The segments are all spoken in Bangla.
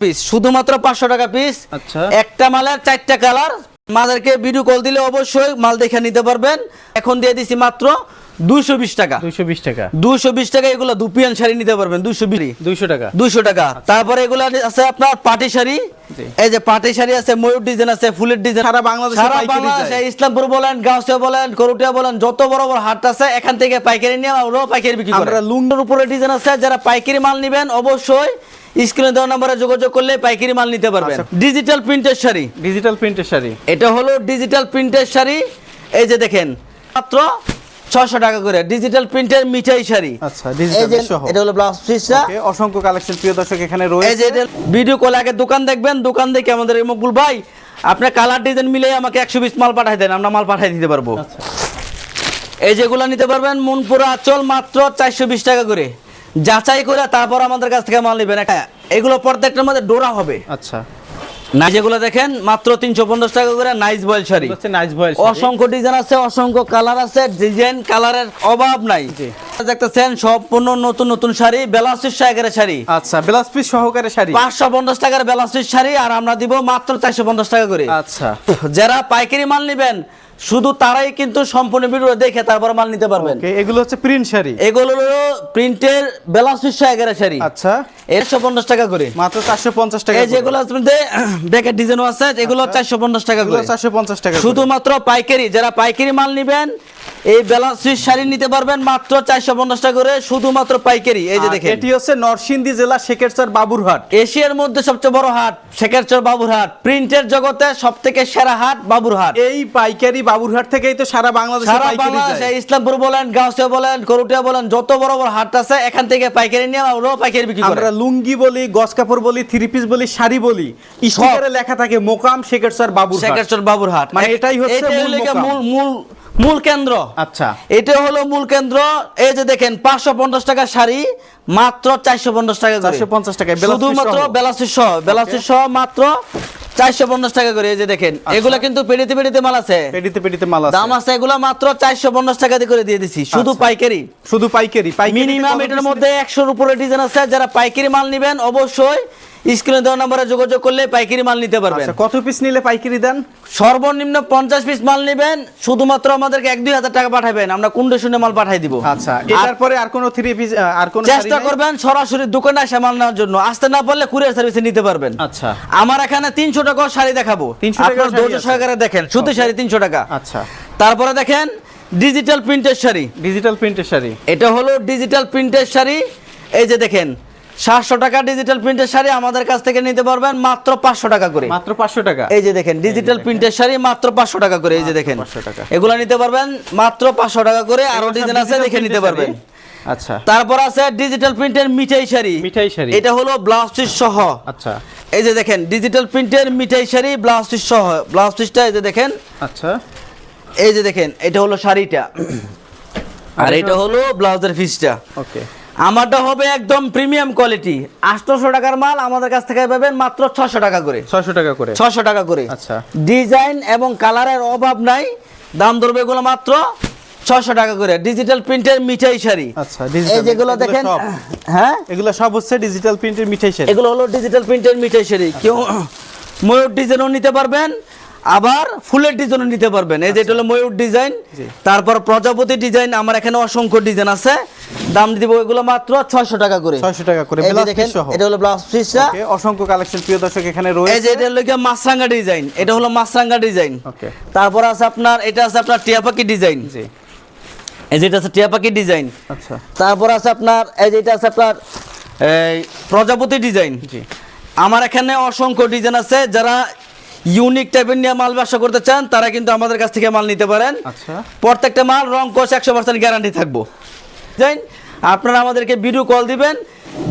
পিস শুধুমাত্র পাঁচশো টাকা পিস আচ্ছা। একটা মালের চারটা কালার আমাদেরকে ভিডিও কল দিলে অবশ্যই মাল দেখে নিতে পারবেন। এখন দিয়ে দিছি মাত্র দুইশো বিশ টাকা। দুইশো বিশ টাকা। দুইশো বিশ টাকা এগুলো দুপিয়ান শাড়ি নিতে পারবেন দুইশো বিশ। দুইশো টাকা। দুইশো টাকা। তারপরে এগুলো আছে আপনার পাটি শাড়ি। এই যে পাটি শাড়ি আছে ময়ূর ডিজাইন আছে ফুলের ডিজাইন সারা বাংলাদেশে সারা বাংলাদেশে। ইসলামপুর বলেন গাউসিয়া বলেন করুটিয়া বলেন যত বড় বড় হাট আছে এখান থেকে পাইকারি নিয়ে ওরাও পাইকারি বিক্রি করে। আমরা লুঙ্গের উপরে ডিজাইন আছে যারা পাইকারি মাল নেবেন অবশ্যই স্ক্রিনে দেওয়া নম্বরে যোগাযোগ করলে পাইকারি মাল নিতে পারবেন। আচ্ছা। ডিজিটাল প্রিন্টের শাড়ি। ডিজিটাল প্রিন্টের শাড়ি। এটা হলো ডিজিটাল প্রিন্টের শাড়ি। এই যে দেখেন মাত্র ছশো টাকা করে ডিজিটাল প্রিন্টের মিঠাই শাড়ি। আচ্ছা ডিজিটাল সহ। এটা হলো ব্লাউজ পিসটা অসংখ্য কালেকশন প্রিয় দর্শক এখানে এই রয়েছে যে ভিডিও কল আগে দোকান দেখবেন দোকান দেখে আমাদের মকবুল ভাই আপনার কালার ডিজাইন মিলে আমাকে একশো বিশ মাল পাঠাই দেন আমরা মাল পাঠাই দিতে পারব। আচ্ছা। এই যেগুলো নিতে পারবেন মনপুরা আচল মাত্র চারশো বিশ টাকা করে। যাচাই করে তারপর আমাদের কাছ থেকে মাল নেবেন। এগুলো প্রত্যেকটার মধ্যে ডোরা হবে। আচ্ছা। যেগুলো দেখেন মাত্র তিনশো পঞ্চাশ টাকা করে nice voile sari nice voile অসংখ্য ডিজাইন আছে অসংখ্য কালার আছে ডিজাইন কালারের অভাব নাই। দেখতেছেন সম্পূর্ণ নতুন নতুন শাড়ি টাকারের শাড়ি। আচ্ছা ব্লাউজ পিস সহকারে শাড়ি। পাঁচশো পঞ্চাশ টাকার বেলাসিস শাড়ি আর আমরা দিব মাত্র চারশো পঞ্চাশ টাকা করে। আচ্ছা। যারা পাইকারি মাল নেবেন শুধু তারাই কিন্তু সম্পূর্ণ ভিডিও দেখে তারপর মাল নিতে পারবেন। এগুলো হচ্ছে প্রিন্ট শাড়ি। এগুলো হলো প্রিন্টের বেলাসিস টাকারের শাড়ি। আচ্ছা। একশো পঞ্চাশ টাকা করে। মাত্র চারশো পঞ্চাশ টাকা এই যেগুলো ব্যাকের ডিজাইনও আছে এগুলো চারশো পঞ্চাশ টাকা করে। চারশো পঞ্চাশ টাকা শুধুমাত্র পাইকারি যারা পাইকারি মাল নেবেন এই বেলাসিস শাড়ি নিতে পারবেন মাত্র চারশো পঞ্চাশ টাকা করে শুধুমাত্র পাইকারি। এই যে দেখেন। এটি হচ্ছে নরসিংদী জেলা শেখেরচর বাবুরহাট। এশিয়ার মধ্যে সবচেয়ে বড় হাট শেখারচর বাবুরহাট। প্রিন্টের জগতে সব থেকে সেরা হাট বাবুরহাট। এই পাইকারি বাবুরহাট থেকেই তো সারা বাংলাদেশে সারা বাংলাদেশে ইসলামপুর বলেন গাউসিয়া বলেন করুটিয়া বলেন যত বড় বড় হাট আছে এখান থেকে পাইকারি নিয়ে ওরাও পাইকারি বিক্রি করে। আমরা লুঙ্গি বলি গস কাপড় বলি থ্রি পিস বলি শাড়ি বলি স্টিকারে লেখা থাকে মোকাম শেখেরচর বাবুরহাট। শেখারচর বাবুরহাট। মানে এটাই হচ্ছে মূল মূল মূল কেন্দ্র। আচ্ছা। এটা হলো মূল কেন্দ্র। এই যে দেখেন পাঁচশো পঞ্চাশ টাকা শাড়ি মাত্র চারশো পঞ্চাশ টাকা 450 টাকায়, বেলাসি শুধুমাত্র বেলাসি সহ। বেলাসি সহ মাত্র চারশো পঞ্চাশ টাকা করে এই যে দেখেন এগুলা কিন্তু পেডিতে পেডিতে মাল আছে। পেডিতে পেডিতে মাল আছে। দাম আছে এগুলা মাত্র চারশো পঞ্চাশ টাকা দিয়ে করে দিয়ে দিছি শুধু আচ্ছা। পাইকারি। শুধু পাইকারি পাইকারি মিনিমাম এটার মধ্যে একশোর উপরে ডিজাইন আছে যারা পাইকারি মাল নেবেন অবশ্যই স্ক্রিনে দেওয়া নম্বরে যোগাযোগ করলে পাইকারি মাল নিতে পারবেন। আচ্ছা কত পিস নিলে পাইকারি দেন? সর্বনিম্ন পঞ্চাশ পিস মাল নেবেন শুধুমাত্র আমাদেরকে এক দুই হাজার টাকা পাঠাবেন আমরা কুন্ডে শুনে মাল পাঠাই দিব। আচ্ছা আর কোন থ্রি পিস আর কোন চেষ্টা করবেন সরাসরি দোকানে এসে মাল নেওয়ার জন্য। আসতে না পারলে কুরিয়ার সার্ভিসে নিতে পারবেন। আচ্ছা। আমার এখানে তিনশো টাকা শাড়ি দেখাবো। 300 টাকার আপনার ধৈর্য সহকারে দেখেন শুধু শাড়ি তিনশো টাকা। আচ্ছা। তারপরে দেখেন ডিজিটাল প্রিন্টের শাড়ি। ডিজিটাল প্রিন্টের শাড়ি। এটা হলো ডিজিটাল প্রিন্টের শাড়ি। এই যে দেখেন সাতশো টাকা ডিজিটাল প্রিন্টের শাড়ি আমাদের কাছ থেকে নিতে পারবেন মাত্র পাঁচশো টাকা করে। মাত্র পাঁচশো টাকা? এই যে দেখেন ডিজিটাল প্রিন্টের শাড়ি মাত্র পাঁচশো টাকা করে এই যে দেখেন। এগুলো নিতে পারবেন মাত্র পাঁচশো টাকা করে আরও ডিজাইন আছে দেখে নিতে পারবেন। আচ্ছা। তারপর আছে ডিজিটাল প্রিন্টের মিঠাই শাড়ি। মিঠাই শাড়ি। এটা হলো ব্লাউজ পিস সহ। আচ্ছা। এই যে দেখেন ডিজিটাল প্রিন্টের মিঠাই শাড়ি ব্লাউজ পিস সহ। ব্লাউজ পিসটা এই যে দেখেন। আচ্ছা। এই যে দেখেন এটা হলো শাড়িটা। আর এটা হলো ব্লাউজের পিসটা ওকে আমারটা হবে একদম প্রিমিয়াম কোয়ালিটি। আটশোশো টাকার মাল আমাদের কাছ থেকে পাবেন মাত্র ছশো টাকা করে। ছয়শো টাকা করে? ছশো টাকা করে। আচ্ছা। ডিজাইন এবং কালারের অভাব নাই। দাম ধরবে এগুলো মাত্র ছশো টাকা করে। ডিজিটাল প্রিন্টের মিঠাই শাড়ি। আচ্ছা এই যেগুলো দেখেন হ্যাঁ? এগুলো সব হচ্ছে ডিজিটাল প্রিন্টের মিঠাই শাড়ি। এগুলো হলো ডিজিটাল প্রিন্টের মিঠাই শাড়ি। কেউ ময়ূর ডিজাইনও নিতে পারবেন। আবার ফুলের ডিজাইনও নিতে পারবেন। এই যে এটা হলো ময়ূর ডিজাইন তারপর প্রজাপতি ডিজাইন আমার এখানে অসংখ্য ডিজাইন আছে। দাম দিব এগুলো মাত্র ছয়শো টাকা করে। 600 টাকা করে, ব্লাউজ দেখেন এটা হলো ব্লাউজ পিসটা Okay, অসংখ্য কালেকশন প্রিয় দর্শক এখানে রয়েছে। এই যে এটা হলো গিয়ে মাছরাঙ্গা ডিজাইন এটা হলো মাছরাঙ্গা ডিজাইন ওকে। তারপর আছে আপনার এটা আছে আপনার টিয়াপাকি ডিজাইন জি। এই যেটা আছে টিয়াপাকি ডিজাইন আচ্ছা। তারপর আছে আপনার এই যে এটা আছে আপনার এই প্রজাপতি ডিজাইন জি। আমার এখানে অসংখ্য ডিজাইন আছে যারা ইউনিক টাইপের নিয়ে মাল ব্যবসা করতে চান তারা কিন্তু আমাদের কাছ থেকে মাল নিতে পারেন। আচ্ছা। প্রত্যেকটা মাল রং কোচ একশো পার্সেন্ট গ্যারান্টি থাকব। জান আপনারা আমাদেরকে ভিডিও কল দিবেন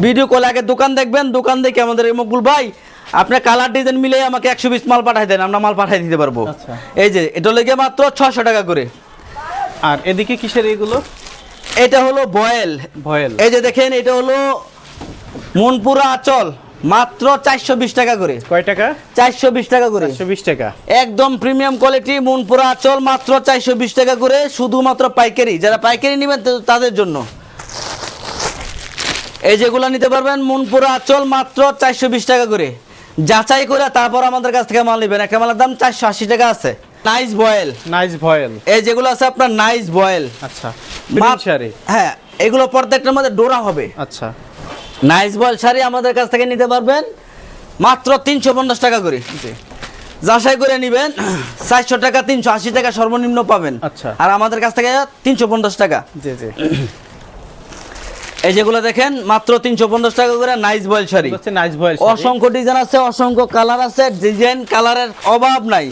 ভিডিও কল আগে দোকান দেখবেন দোকান দেখে আমাদের মকবুল ভাই আপনার কালার ডিজাইন মিলে আমাকে একশো বিশ মাল পাঠাই দেন আমরা মাল পাঠাই দিতে পারব। আচ্ছা। এই যে এটা লেগে মাত্র ছশো টাকা করে। আর এদিকে কিসের এগুলো? এটা হলো বয়েল। বয়েল। এই যে দেখেন এটা হলো মনপুরা আচল। মাত্র চারশো বিশ টাকা করে। কয় টাকা? চারশো বিশ টাকা করে। বিশ টাকা। একদম প্রিমিয়াম কোয়ালিটি মনপুরা আচল মাত্র চারশো বিশ টাকা করে শুধুমাত্র পাইকারি। যারা পাইকারি নেবেন তাদের জন্য। এই যেগুলো নিতে পারবেন মনপুরা আঁচল মাত্র চারশো বিশ টাকা করে। যাচাই করে তারপর আমাদের কাছ থেকে মাল নেবেন। একটা মালের দাম চারশো আশি টাকা আছে। নাইস বয়েল নাইস বয়েল এই যেগুলো আছে আপনার নাইস বয়েল আচ্ছা। হ্যাঁ এগুলো প্রত্যেকটার মধ্যে ডোরা হবে। আচ্ছা। নাইস বল শাড়ি আমাদের কাছ থেকে নিতে পারবেন। মাত্র তিনশো পঞ্চাশ টাকা করে। যাচাই করে নেবেন। চারশো টাকা তিনশো আশি টাকা সর্বনিম্ন পাবেন। আচ্ছা। আর আমাদের কাছ থেকে তিনশো পঞ্চাশ টাকা। জি জি। এই যেগুলো দেখেন মাত্র তিনশো পঞ্চাশ টাকা করে nice voile sari. Nice voile অসংখ্য ডিজাইন আছে অসংখ্য কালার আছে ডিজাইন কালারের অভাব নাই।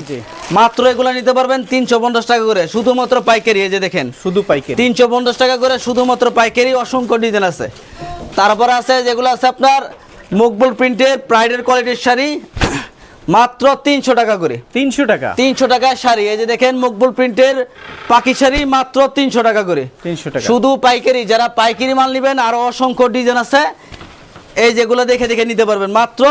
মাত্র এগুলো নিতে পারবেন তিনশো পঞ্চাশ টাকা করে। শুধুমাত্র পাইকারি এই যে দেখেন। শুধু পাইকারি। তিনশো পঞ্চাশ টাকা করে শুধুমাত্র পাইকারি অসংখ্য ডিজাইন আছে। তারপরে আছে যেগুলো আছে আপনার মকবুল প্রিন্টের প্রাইডের কোয়ালিটির শাড়ি মাত্র তিনশো টাকা করে। তিনশো টাকা? তিনশো টাকার শাড়ি। এই যে দেখেন মকবুল প্রিন্টের পাখি শাড়ি মাত্র তিনশো টাকা করে। তিনশো টাকা। শুধু পাইকারি যারা পাইকারি মাল নেবেন আরও অসংখ্য ডিজাইন আছে। এই যেগুলো দেখে দেখে নিতে পারবেন মাত্র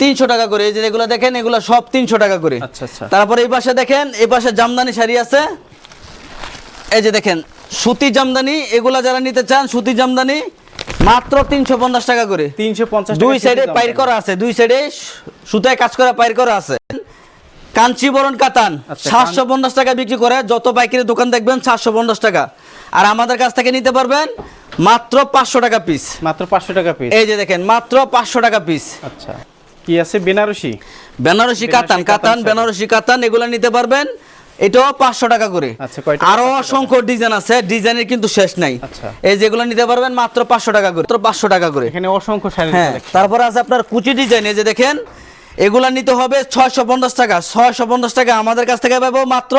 তিনশো টাকা করে। এই যে যেগুলো দেখেন এগুলো সব তিনশো টাকা করে। আচ্ছা, আচ্ছা। তারপরে এই পাশে দেখেন এই পাশে জামদানি শাড়ি আছে। এই যে দেখেন সুতি জামদানি এগুলা যারা নিতে চান সুতি জামদানি মাত্র তিনশো পঞ্চাশ টাকা করে। তিনশো পঞ্চাশ দুই সাইডে পাইর করা আছে দুই সাইডে সুতায় কাজ করা পাইর করা আছে। কাঞ্চিবরণ কাতান আচ্ছা, সাতশো পঞ্চাশ টাকা বিক্রি করে যত পাইকারি দোকান দেখবেন সাতশো পঞ্চাশ টাকা। আর আমাদের কাছ থেকে নিতে পারবেন মাত্র পাঁচশো টাকা পিস মাত্র পাঁচশো টাকা পিস এই যে দেখেন মাত্র পাঁচশো টাকা পিস আচ্ছা। কি আছে? বেনারসি? বেনারসি কাতান কাতান বেনারসি কাতান এগুলো নিতে পারবেন এটাও পাঁচশো টাকা করে। আচ্ছা, আরও অসংখ্য ডিজাইন আছে ডিজাইনের কিন্তু শেষ নাই। আচ্ছা। এই যেগুলো নিতে পারবেন মাত্র পাঁচশো টাকা করে মাত্র পাঁচশো টাকা করে। এখানে অসংখ্য হ্যাঁ তারপরে আছে আপনার কুচি ডিজাইন এই যে দেখেন এগুলা নিতে হবে ছয়শো পঞ্চাশ টাকা। ছয়শো পঞ্চাশ টাকা আমাদের কাছ থেকে পাবো মাত্র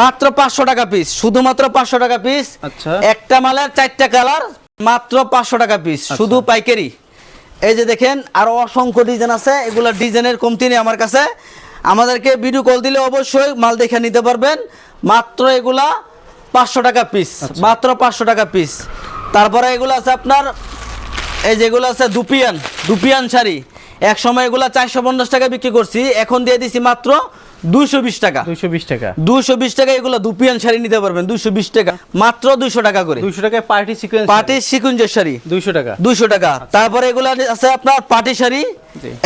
মাত্র পাঁচশো টাকা পিস শুধুমাত্র পাঁচশো টাকা পিস আচ্ছা। একটা মালের চারটা কালার মাত্র পাঁচশো টাকা পিস শুধু পাইকারি। এই যে দেখেন আরও অসংখ্য ডিজাইন আছে এগুলা ডিজাইনের কমতি নেই আমার কাছে। আমাদেরকে ভিডিও কল দিলে অবশ্যই মাল দেখে নিতে পারবেন। মাত্র এগুলা পাঁচশো টাকা পিস মাত্র পাঁচশো টাকা পিস তারপরে এগুলো আছে আপনার এই যেগুলো আছে দুপিয়ান দুপিয়ান শাড়ি। এক সময় এগুলা চারশো পঞ্চাশ টাকা বিক্রি করছি। এখন দিয়ে দিছি মাত্র দুইশো বিশ টাকা। দুইশো বিশ টাকা। দুইশো বিশ টাকা এগুলো দুপিয়ান শাড়ি নিতে পারবেন দুইশো বিশ টাকা। মাত্র দুইশো টাকা করে। দুইশো টাকায় পার্টি সিকোয়েন্স সিকুঞ্জের শাড়ি। দুইশো টাকা। দুইশো টাকা। তারপরে এগুলো আছে আপনার পাটি শাড়ি।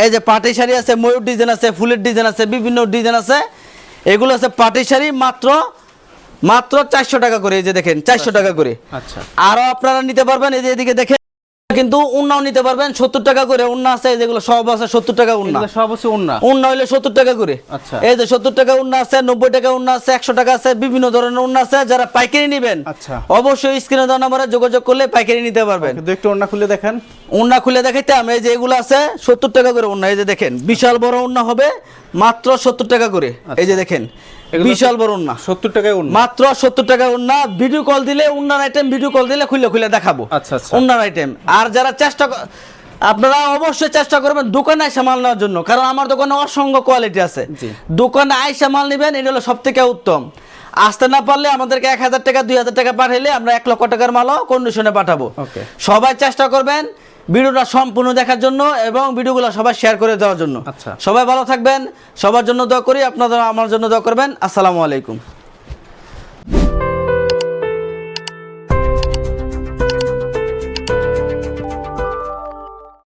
এই যে পাটি শাড়ি আছে ময়ূর ডিজাইন আছে ফুলের ডিজাইন আছে বিভিন্ন ডিজাইন আছে। এগুলো আছে পাটি শাড়ি মাত্র মাত্র চারশো টাকা করে। এই যে দেখেন চারশো টাকা করে। আচ্ছা। আরও আপনারা নিতে পারবেন এই যে এদিকে দেখেন। কিন্তু উন্নাও নিতে পারবেন সত্তর টাকা করে উন্না আছে যেগুলো সব আছে সত্তর টাকা উন্না। সব হচ্ছে ওন্না উন্না হইলে সত্তর টাকা করে। আচ্ছা। এই যে সত্তর টাকা উন্না আছে নব্বই টাকা উন্না আছে একশো টাকা আছে বিভিন্ন ধরনের উন্না আছে যারা পাইকারি নেবেন আচ্ছা। অবশ্যই স্ক্রিনে দেওয়া নাম্বারে যোগাযোগ করলে পাইকারি নিতে পারবেন। একটু ওন্না খুলে দেখেন। উন্না খুলে দেখাইতাম এই যে এগুলো আছে সত্তর টাকা করে উন্না এই যে দেখেন বিশাল বড় উন্না হবে মাত্র সত্তর টাকা করে। এই যে দেখেন বিশাল বড় উন্না। সত্তর টাকায় ওন্না মাত্র সত্তর টাকা উন্না ভিডিও কল দিলে উন্নার আইটেম ভিডিও কল দিলে খুলে খুলে দেখাবো। আচ্ছা, আচ্ছা। উন্নার আইটেম আর যারা চেষ্টা আপনারা অবশ্যই চেষ্টা করবেন দোকানে আইসা মাল নেওয়ার জন্য কারণ আমার দোকানে অসংখ্য কোয়ালিটি আছে। দোকানে আইসা মাল নেবেন এটা হলো সব থেকে উত্তম। আসতে না পারলে আমাদেরকে এক হাজার টাকা দুই হাজার টাকা পাঠাইলে আমরা এক লক্ষ টাকার মালও কন্ডিশনে পাঠাবো। সবাই চেষ্টা করবেন ভিডিওটা সম্পূর্ণ দেখার জন্য এবং ভিডিওগুলো সবাই শেয়ার করে দেওয়ার জন্য। আচ্ছা। সবাই ভালো থাকবেন সবার জন্য দোয়া করি আপনারা আমার জন্য দোয়া করবেন। আসসালামু আলাইকুম।